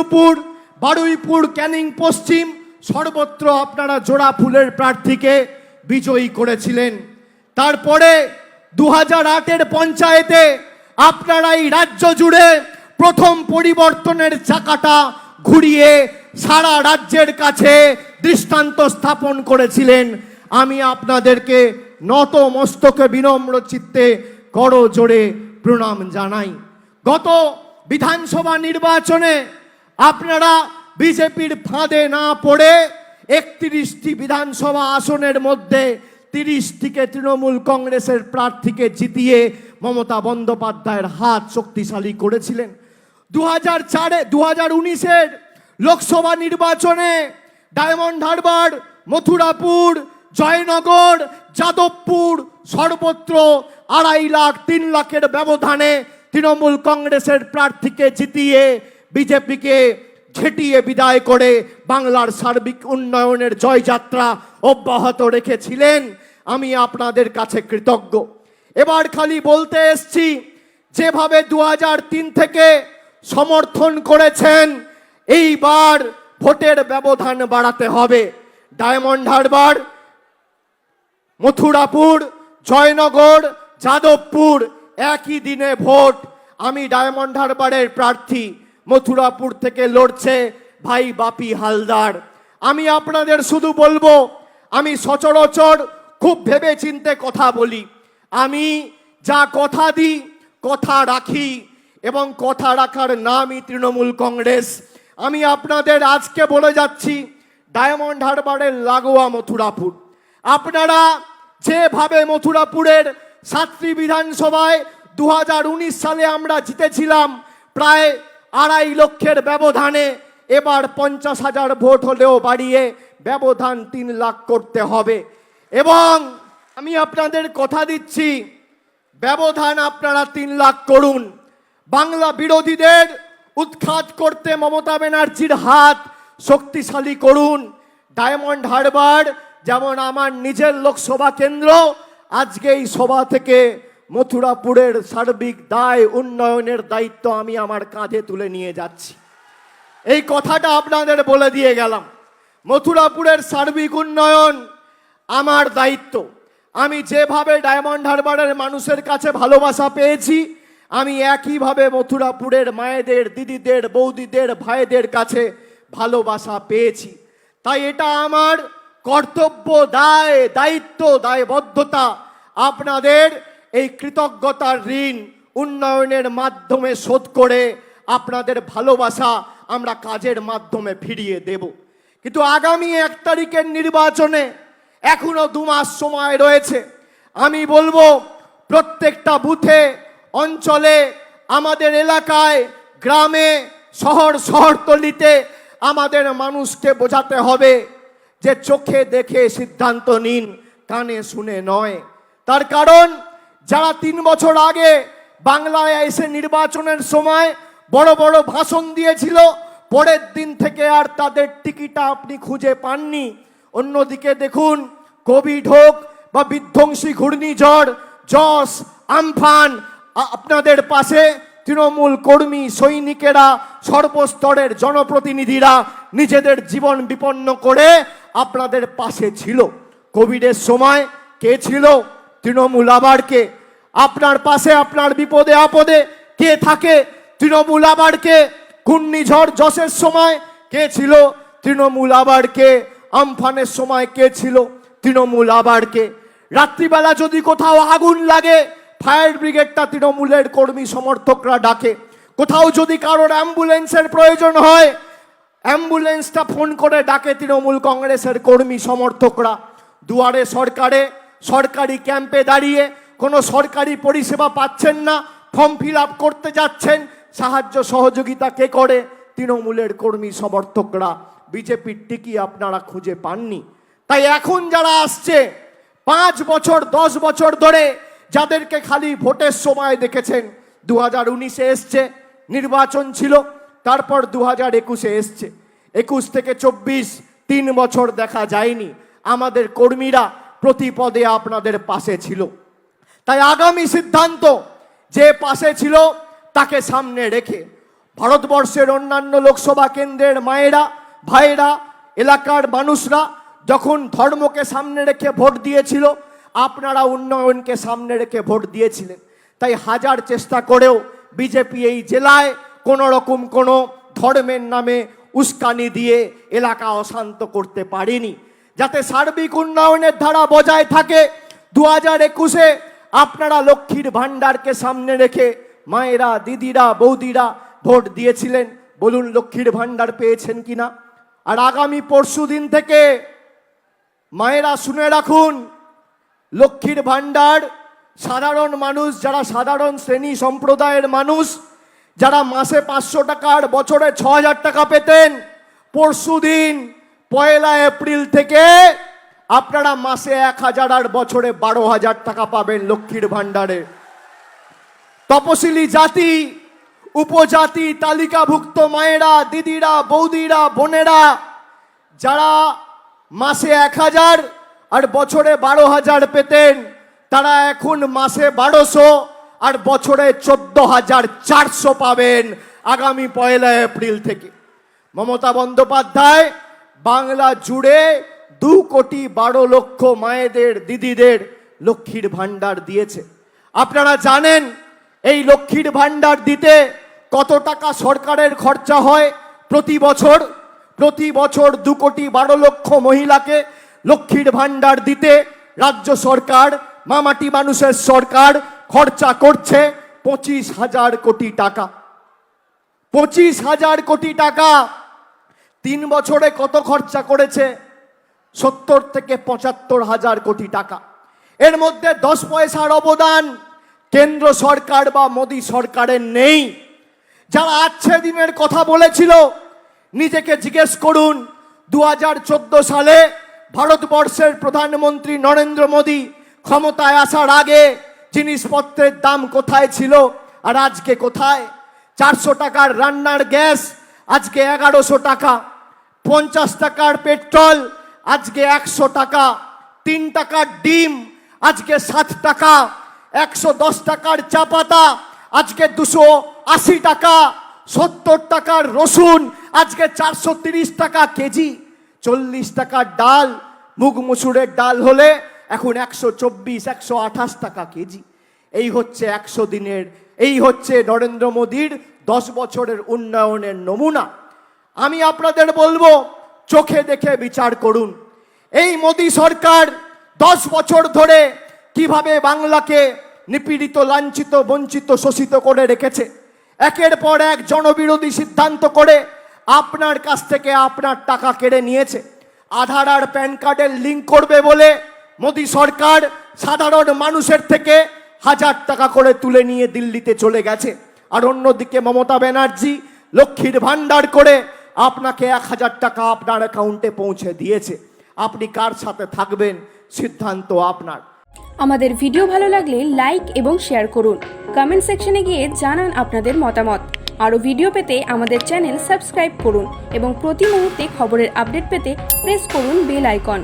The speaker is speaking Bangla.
বিষ্ণুপুর বারুইপুর ক্যানিং পশ্চিম, সর্বত্র আপনারা জোড়া ফুলের প্রার্থীকে বিজয়ী করেছিলেন। তারপরে দু হাজার আটের পঞ্চায়েতে আপনারা এই রাজ্য জুড়ে প্রথম পরিবর্তনের চাকাটা ঘুরিয়ে সারা রাজ্যের কাছে দৃষ্টান্ত স্থাপন করেছিলেন। আমি আপনাদেরকে নত মস্তকে বিনম্র চিত্তে করো জোরে প্রণাম জানাই। গত বিধানসভা নির্বাচনে আপনারা বিজেপির ফাঁদে না পড়ে একত্রিশটি বিধানসভা আসনের মধ্যে তিরিশ থেকে তৃণমূল কংগ্রেসের প্রার্থীকে জিতিয়ে মমতা বন্দ্যোপাধ্যায়ের হাত শক্তিশালী করেছিলেন। দু হাজার চারে দু হাজার উনিশের লোকসভা নির্বাচনে ডায়মন্ড হারবার, মথুরাপুর, জয়নগর, যাদবপুর সর্বত্র আড়াই লাখ, তিন লাখের ব্যবধানে তৃণমূল কংগ্রেসের প্রার্থীকে জিতিয়ে বিজেপিকে ঝেঁটিয়ে বিদায় করে বাংলার সার্বিক উন্নয়নের জয়যাত্রা অব্যাহত রেখেছিলেন, আমি আপনাদের কাছে কৃতজ্ঞ। এবার খালি বলতে এসছি, যেভাবে দু থেকে সমর্থন করেছেন, এইবার ভোটের ব্যবধান বাড়াতে হবে। ডায়মন্ড হারবার, মথুরাপুর, জয়নগর, যাদবপুর, একই দিনে ভোট। আমি ডায়মন্ড হারবারের প্রার্থী। মথুরাপুর থেকে লড়ছে ভাই বাপি হালদার। আমি আপনাদের শুধু বলব, আমি সচরাচর খুব ভেবে চিনতে কথা বলি। আমি যা কথা দিই, কথা রাখি এবং কথা রাখার নামই তৃণমূল কংগ্রেস। আমি আপনাদের আজকে বলে যাচ্ছি, ডায়মন্ড হারবারের লাগোয়া মথুরাপুর। আপনারা যেভাবে মথুরাপুরের সাতটি বিধানসভায় দু হাজার উনিশ সালে আমরা জিতেছিলাম, প্রায় আড়াই লক্ষের ব্যবধানে এবার পঞ্চাশ হাজার ভোট হলেও বাড়িয়ে ব্যবধান তিন লাখ করতে হবে। এবং আমি আপনাদের কথা দিচ্ছি, ব্যবধান আপনারা তিন লাখ করুন। বাংলা বিরোধীদের উৎখাত করতে মমতা ব্যানার্জির হাত শক্তিশালী করুন। ডায়মন্ড হারবার, যেমন আমার নিজের লোকসভা কেন্দ্র, আজকে এই সভা থেকে মথুরাপুরের সার্বিক দায়, উন্নয়নের দায়িত্ব আমি আমার কাঁধে তুলে নিয়ে যাচ্ছি। এই কথাটা আপনাদের বলে দিয়ে গেলাম। মথুরাপুরের সার্বিক উন্নয়ন আমার দায়িত্ব। আমি যেভাবে ডায়মন্ড হারবারের মানুষের কাছে ভালোবাসা পেয়েছি, আমি একইভাবে মথুরাপুরের মায়েদের, দিদিদের, বৌদিদের, ভাইদের কাছে ভালোবাসা পেয়েছি। তাই এটা আমার কর্তব্য, দায়, দায়িত্ব, দায়বদ্ধতা। আপনাদের এই কৃতজ্ঞতার ঋণ উন্নয়নের মাধ্যমে শোধ করে আপনাদের ভালোবাসা আমরা কাজের মাধ্যমে ফিরিয়ে দেব। কিন্তু আগামী এক তারিখের নির্বাচনে এখনও দু মাস সময় রয়েছে। আমি বলব, প্রত্যেকটা বুথে, অঞ্চলে, আমাদের এলাকায়, গ্রামে, শহর, শহরতলিতে আমাদের মানুষকে বোঝাতে হবে যে চোখে দেখে সিদ্ধান্ত নিন, কানে শুনে নয়। তার কারণ যারা তিন বছর আগে বাংলায় এসে নির্বাচনের সময় বড় বড় ভাষণ দিয়েছিল, পরের দিন থেকে আর তাদের টিকিটা আপনি খুঁজে পাননি। অন্যদিকে দেখুন, কোভিড হোক বা বিধ্বংসী ঘূর্ণিঝড়, যশ, আমফান আপনাদের পাশে তৃণমূল কর্মী, সৈনিকেরা, সর্বস্তরের জনপ্রতিনিধিরা নিজেদের জীবন বিপন্ন করে আপনাদের পাশে ছিল। কোভিডের সময় কে ছিল? তৃণমূল আবার কে? আপনার পাশে, আপনার বিপদে, আপদে কে থাকে? তৃণমূল আবার কে? ঘূর্ণিঝড় যশের সময় কে ছিল? তৃণমূল আবার কে? আমফানের সময় কে ছিল? তৃণমূল আবার কে? রাত্রিবেলা যদি কোথাও আগুন লাগে, ফায়ার ব্রিগেডটা তৃণমূলের কর্মী সমর্থকরা ডাকে। কোথাও যদি কারোর অ্যাম্বুলেন্সের প্রয়োজন হয়, অ্যাম্বুলেন্সটা ফোন করে ডাকে তৃণমূল কংগ্রেসের কর্মী সমর্থকরা। দুয়ারে সরকারে সরকারি ক্যাম্পে দাঁড়িয়ে কোনো সরকারি পরিষেবা পাচ্ছেন না, ফর্ম ফিল আপ করতে যাচ্ছেন, সাহায্য সহযোগিতা কে করে? তৃণমূলের কর্মী সমর্থকরা, বিজেপির টিকি আপনারা খুঁজে পাননি। তাই এখন যারা আসছে, পাঁচ বছর, দশ বছর ধরে যাদেরকে খালি ভোটের সময় দেখেছেন দু হাজার উনিশে এসছে, নির্বাচন ছিল, তারপর দু হাজার একুশে এসছে। একুশ থেকে চব্বিশ, তিন বছর দেখা যায়নি। আমাদের কর্মীরা প্রতি পদে আপনাদের পাশে ছিল। তাই আগামী সিদ্ধান্ত যে পাশে ছিল, তাকে সামনে রেখে ভারতবর্ষের অন্যান্য লোকসভা কেন্দ্রের মায়েরা ভাইয়েরা এলাকার মানুষরা যখন ধর্মকে সামনে রেখে ভোট দিয়েছিল, আপনারা উন্নয়নকে সামনে রেখে ভোট দিয়েছিলেন। তাই হাজার চেষ্টা করেও বিজেপি এই জেলায় কোনো রকম কোনো ধর্মের নামে উস্কানি দিয়ে এলাকা অশান্ত করতে পারেনি। যাতে সার্বিক উন্নয়নের ধারা বজায় থাকে। দু হাজার একুশে আপনারা লক্ষ্মীর ভাণ্ডারকে সামনে রেখে মায়েরা, দিদিরা, বৌদিরা ভোট দিয়েছিলেন। বলুন, লক্ষ্মীর ভাণ্ডার পেয়েছেন কিনা? আর আগামী পরশু দিন থেকে মায়েরা শুনে রাখুন, লক্ষ্মীর ভাণ্ডার সাধারণ মানুষ, যারা সাধারণ শ্রেণি সম্প্রদায়ের মানুষ, যারা মাসে পাঁচশো টাকা আর বছরে ছ হাজার টাকা পেতেন, পরশু দিন পয়লা এপ্রিল থেকে আপনারা মাসে এক হাজার আর বছরে বারো হাজার টাকা পাবেন লক্ষ্মীর ভাণ্ডারে। তপশিলি জাতি, উপজাতি, তালিকাভুক্ত মায়েরা, দিদিরা, বৌদিরা, বোনেরা, যারা মাসে এক হাজার আর বছরে বারো হাজার পেতেন, তারা এখন মাসে বারোশো আর বছরে চোদ্দ হাজার চারশো পাবেন আগামী পয়লা এপ্রিল থেকে। মমতা বন্দ্যোপাধ্যায় বাংলা জুড়ে দু কোটি বারো লক্ষ মায়েদের, দিদিদের লক্ষ্মীর ভাণ্ডার দিয়েছে। আপনারা জানেন, এই লক্ষ্মীর ভাণ্ডার দিতে কত টাকা সরকারের খরচা হয় প্রতি বছর? প্রতি বছর দু কোটি বারো লক্ষ মহিলাকে লক্ষ্মীর ভাণ্ডার দিতে রাজ্য সরকার, মামাটি মানুষের সরকার খরচা করছে পঁচিশ হাজার কোটি টাকা। পঁচিশ হাজার কোটি টাকা তিন বছরে কত খরচা করেছে? সত্তর থেকে পঁচাত্তর হাজার কোটি টাকা। এর মধ্যে দশ পয়সার অবদান কেন্দ্র সরকার বা মোদী সরকারের নেই। যারা আচ্ছে দিনের কথা বলেছিল, নিজেকে জিজ্ঞেস করুন দু হাজার চোদ্দ সালে ভারতবর্ষের প্রধানমন্ত্রী নরেন্দ্র মোদী ক্ষমতায় আসার আগে জিনিসপত্রের দাম কোথায় ছিল আর আজকে কোথায়? চারশো টাকার রান্নার গ্যাস আজকে এগারোশো টাকা, পঞ্চাশ টাকার পেট্রোল, আজকে একশো টাকা, তিন টাকার ডিম, আজকে সাত টাকা, একশো দশ টাকার চা পাতা, আজকে দুশো আশি টাকা, সত্তর টাকার রসুন, আজকে চারশো তিরিশ টাকা কেজি, চল্লিশ টাকার ডাল, মুগ মুসুরের ডাল হলে এখন একশো চব্বিশ, একশো আঠাশ টাকা কেজি। এই হচ্ছে একশো দিনের, এই হচ্ছে নরেন্দ্র মোদীর দশ বছরের উন্নয়নের নমুনা। আমি আপনাদের বলব, চোখে দেখে বিচার করুন। এই মোদী সরকার দশ বছর ধরে কীভাবে বাংলাকে নিপীড়িত, লাঞ্ছিত, বঞ্চিত, শোষিত করে রেখেছে। একের পর এক জনবিরোধী সিদ্ধান্ত করে আপনার কাছ থেকে আপনার টাকা কেড়ে নিয়েছে। আধার আর প্যান কার্ডের লিঙ্ক করবে বলে মোদী সরকার সাধারণ মানুষের থেকে হাজার টাকা করে তুলে নিয়ে দিল্লিতে চলে গেছে। আর অন্যদিকে মমতা ব্যানার্জি লক্ষ্মীর ভাণ্ডার করে আপনাকে এক হাজার টাকা আপনার অ্যাকাউন্টে পৌঁছে দিয়েছে। আপনি কার সাথে থাকবেন? সিদ্ধান্ত আপনার। আমাদের ভিডিও ভালো লাগলে লাইক এবং শেয়ার করুন। কমেন্ট সেকশনে গিয়ে জানান আপনাদের মতামত। আরও ভিডিও পেতে আমাদের চ্যানেল সাবস্ক্রাইব করুন এবং প্রতি মুহূর্তে খবরের আপডেট পেতে প্রেস করুন বেল আইকন